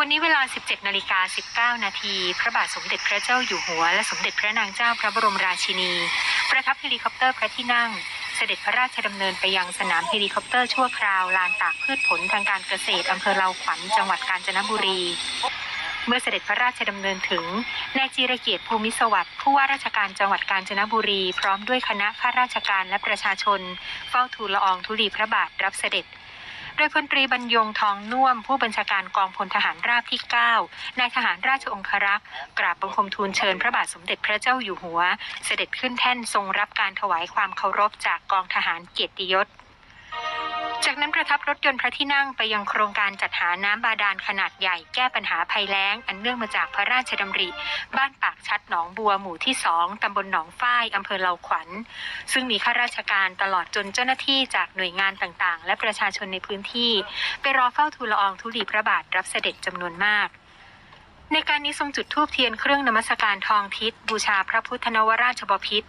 วันนี้เวลา 17นาฬิกา19 นาทีพระบาทสมเด็จพระเจ้าอยู่หัว และสมเด็จพระนางเจ้าพระบรมราชินี ประทับเฮลิคอปเตอร์พระที่นั่ง เสด็จพระราชดำเนินไปยังสนามเฮลิคอปเตอร์ชั่วคราว ลานตากพืชผลทางการเกษตรอำเภอเลาขวัญจังหวัดกาญจนบุรีเมื่อเสด็จพระราชดำเนินถึงนายจีรเกียรติภูมิสวัสดิ์ผู้ว่าราชการจังหวัดกาญจนบุรี พร้อมด้วยคณะข้าราชการและประชาชน เฝ้าทูลละอองธุลีพระบาทรับเสด็จ โดยพลตรีบรรยงทองน่วม ผู้บัญชาการกองพลทหารราบที่ 9 นายทหารราชองครักษ์กราบบังคมทูลเชิญพระบาทสมเด็จพระเจ้าอยู่หัว เสด็จขึ้นแท่นทรงรับการถวายความเคารพจากกองทหารเกียรติยศ จากนั้นประทับรถยนต์พระที่นั่งไปยังโครงการจัดหาน้ำบาดาลขนาดใหญ่แก้ปัญหาภัยแล้ง อันเนื่องมาจากพระราชดำริ บ้านปากชัดหนองบัวหมู่ที่สองตำบลหนองฝ้ายอำเภอเลาขวัญ ซึ่งมีข้าราชการตลอดจนเจ้าหน้าที่จากหน่วยงานต่างๆ และประชาชนในพื้นที่ ไปรอเฝ้าทูลละอองธุลีพระบาทรับเสด็จจำนวนมากในการนี้ทรงจุดธูปเทียนเครื่องนมัสการทองทิศบูชาพระพุทธนวราชบพิตร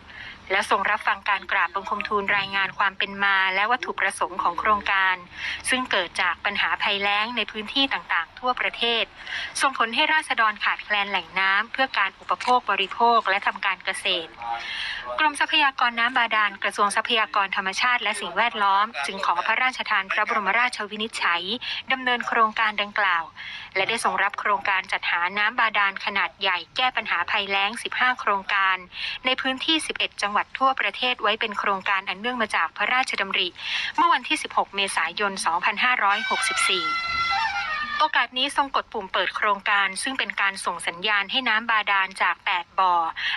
และทรงรับฟังการกราบบังคมทูลรายงานความเป็นมา และวัตถุประสงค์ของโครงการ ซึ่งเกิดจากปัญหาภัยแล้งในพื้นที่ต่างๆ ทั่วประเทศ ส่งผลให้ราษฎรขาดแคลนแหล่งน้ำเพื่อการอุปโภคบริโภคและทำการเกษตร กรมทรัพยากรน้ำบาดาลกระทรวงทรัพยากรธรรมชาติและสิ่งแวดล้อม จึงขอพระราชทานพระบรมราชวินิจฉัยดำเนินโครงการดังกล่าว และได้ส่งรับโครงการจัดหาน้ำบาดาลขนาดใหญ่แก้ปัญหาภัยแล้ง 15 โครงการ ในพื้นที่ 11 จังหวัดวัดทั่วประเทศไว้เป็นโครงการอันเนื่องมาจากพระราชดำริ เมื่อวันที่ 16 เมษายน 2564โอกาสนี้ทรงกดปุ่มเปิดโครงการซึ่งเป็นการส่งสัญญาณให้น้ำบาดาลจาก 8 บ่อ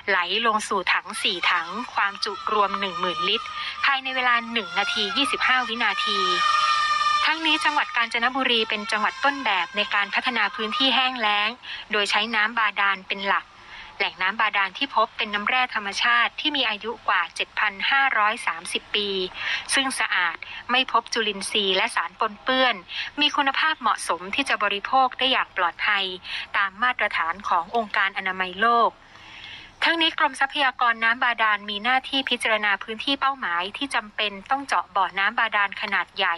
ไหลลงสู่ถัง 4 ถัง ความจุรวม 10,000 ลิตร ภายในเวลา 1 นาที 25 วินาที ทั้งนี้จังหวัดกาญจนบุรีเป็นจังหวัดต้นแบบในการพัฒนาพื้นที่แห้งแล้ง โดยใช้น้ำบาดาลเป็นหลัก แหล่งน้ำบาดาลที่พบเป็นน้ำแร่ธรรมชาติที่มีอายุกว่า 7,530 ปี ซึ่งสะอาดไม่พบจุลินทรีย์และสารปนเปื้อน มีคุณภาพเหมาะสมที่จะบริโภคได้อย่างปลอดภัย ตามมาตรฐานขององค์การอนามัยโลกทั้งนี้กรมทรัพยากรน้ำบาดาลมีหน้าที่พิจารณาพื้นที่เป้าหมายที่จำเป็นต้องเจาะบ่อน้ำบาดาลขนาดใหญ่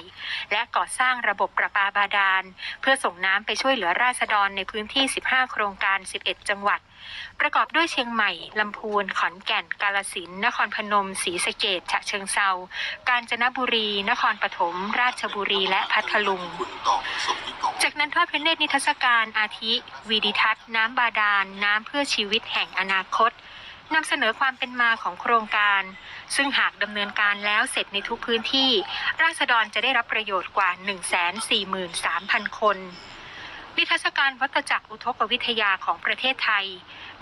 และก่อสร้างระบบประปาบาดาล เพื่อส่งน้ำไปช่วยเหลือราษฎรในพื้นที่ 15 โครงการ 11 จังหวัด ประกอบด้วยเชียงใหม่ ลำพูน ขอนแก่น กาลสินธุ์นครพนม ศรีสะเกดฉะเชิงเซา กาญจนบุรี นครปฐม ราชบุรี และพัทลุง จากนั้นทอดพระเนตรนิทรรศการอาทิ วีดิทัศน์ น้ำบาดาล น้ำเพื่อชีวิตแห่งอนาคตนำเสนอความเป็นมาของโครงการ ซึ่งหากดำเนินการแล้วเสร็จในทุกพื้นที่ ราษฎรจะได้รับประโยชน์กว่า 143,000 คน นิทรรศการวัตจักรอุทกวิทยาของประเทศไทย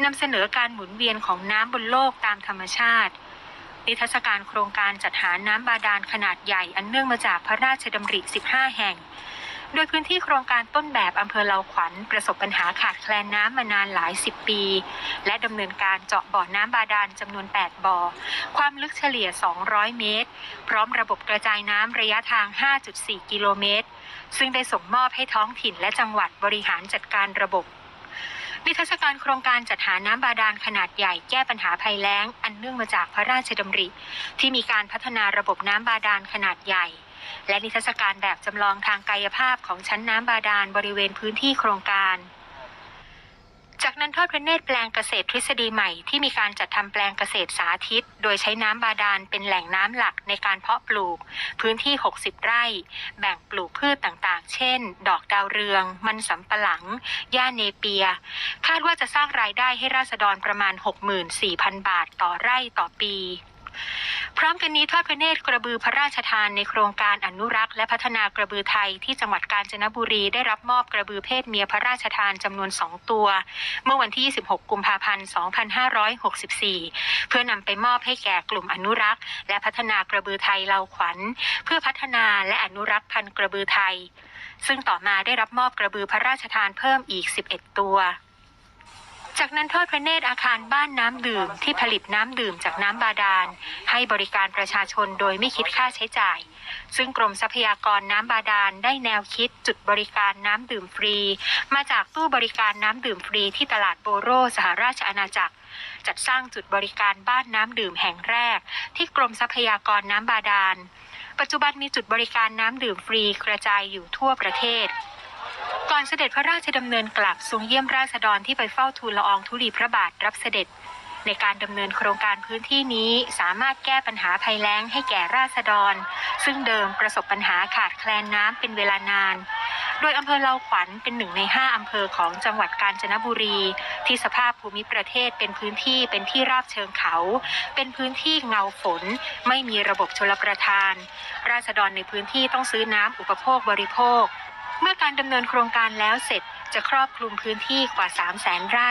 นำเสนอการหมุนเวียนของน้ำบนโลกตามธรรมชาติ นิทรรศการโครงการจัดหาน้ำบาดาลขนาดใหญ่อันเนื่องมาจากพระราชดำริ 15 แห่ง โดยพื้นที่โครงการต้นแบบอำเภอเลาขวัญประสบปัญหาขาดแคลนน้ำมานานหลายสิบปี และดำเนินการเจาะบ่อน้ำบาดาลจำนวน 8 บ่อ ความลึกเฉลี่ย 200 เมตร พร้อมระบบกระจายน้ำระยะทาง 5.4 กิโลเมตร ซึ่งได้ส่งมอบให้ท้องถิ่นและจังหวัดบริหารจัดการระบบ นิทรรศการโครงการจัดหาน้ำบาดาลขนาดใหญ่แก้ปัญหาภัยแล้ง อันเนื่องมาจากพระราชดำริ ที่มีการพัฒนาระบบน้ำบาดาลขนาดใหญ่ และนิทรรศการแบบจำลองทางกายภาพของชั้นน้ำบาดาลบริเวณพื้นที่โครงการ จากนั้นทอดพระเนตรแปลงเกษตรทฤษฎีใหม่ที่มีการจัดทำแปลงเกษตรสาธิต โดยใช้น้ำบาดาลเป็นแหล่งน้ำหลักในการเพาะปลูก พื้นที่ 60 ไร่ แบ่งปลูกพืชต่างๆ เช่น ดอกดาวเรือง มันสำปะหลัง หญ้าเนเปีย คาดว่าจะสร้างรายได้ให้ราษฎรประมาณ 64,000 บาทต่อไร่ต่อปี พร้อมกันนี้ทอดพระเนตรกระบือพระราชทานในโครงการอนุรักษ์และพัฒนากระบือไทยที่จังหวัดกาญจนบุรีได้รับมอบกระบือเพศเมียพระราชทานจำนวน 2 ตัว เมื่อวันที่ 26 กุมภาพันธ์ 2564 เพื่อนำไปมอบให้แก่กลุ่มอนุรักษ์ และพัฒนากระบือไทยเลาขวัญ เพื่อพัฒนาและอนุรักษ์พันธุ์กระบือไทย ซึ่งต่อมาได้รับมอบกระบือพระราชทานเพิ่มอีก 11 ตัว จากนั้นทอดพระเนตรอาคารบ้านน้ำดื่มที่ผลิตน้ำดื่มจากน้ำบาดาล ให้บริการประชาชนโดยไม่คิดค่าใช้จ่าย ซึ่งกรมทรัพยากรน้ำบาดาลได้แนวคิดจุดบริการน้ำดื่มฟรี มาจากตู้บริการน้ำดื่มฟรีที่ตลาดโบโรสหราชอาณาจักร จัดสร้างจุดบริการบ้านน้ำดื่มแห่งแรก ที่กรมทรัพยากรน้ำบาดาล ปัจจุบันมีจุดบริการน้ำดื่มฟรีกระจายอยู่ทั่วประเทศ ก่อนเสด็จพระราชดำเนินกลับทรงเยี่ยมราษฎรที่ไปเฝ้าทูลละอองธุลีพระบาทรับเสด็จ ในการดำเนินโครงการพื้นที่นี้สามารถแก้ปัญหาภัยแล้งให้แก่ราษฎร ซึ่งเดิมประสบปัญหาขาดแคลนน้ำเป็นเวลานาน โดยอำเภอเลาขวัญเป็นหนึ่งในห้าอำเภอของจังหวัดกาญจนบุรี ที่สภาพภูมิประเทศเป็นพื้นที่เป็นที่ราบเชิงเขา เป็นพื้นที่เงาฝน ไม่มีระบบชลประทาน ราษฎรในพื้นที่ต้องซื้อน้ำอุปโภคบริโภค เมื่อการดำเนินโครงการแล้วเสร็จจะครอบคลุมพื้นที่กว่า 3 0 0แสนไร่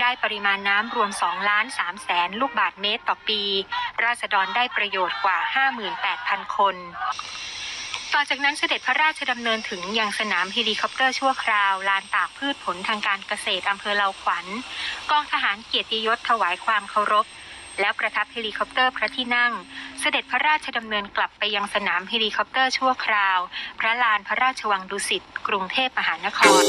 ได้ปริมาณน้ำรวม2ล้าน3แสนลูกบาทเมตรต่อปี ราษฎรได้ประโยชน์กว่า 58,000 คน ต่อจากนั้นเสด็จพระราชดำเนินถึงยังสนามเฮลิคอปเตอร์ชั่วคราว ลานตากพืชผลทางการเกษตรอำเภอเลาขวัญ กองทหารเกียรติยศถวายความเคารพ แล้วประทับเฮลิคอปเตอร์พระที่นั่ง เสด็จพระราชดำเนินกลับไปยังสนามเฮลิคอปเตอร์ชั่วคราว พระลานพระราชวังดุสิตกรุงเทพมหานคร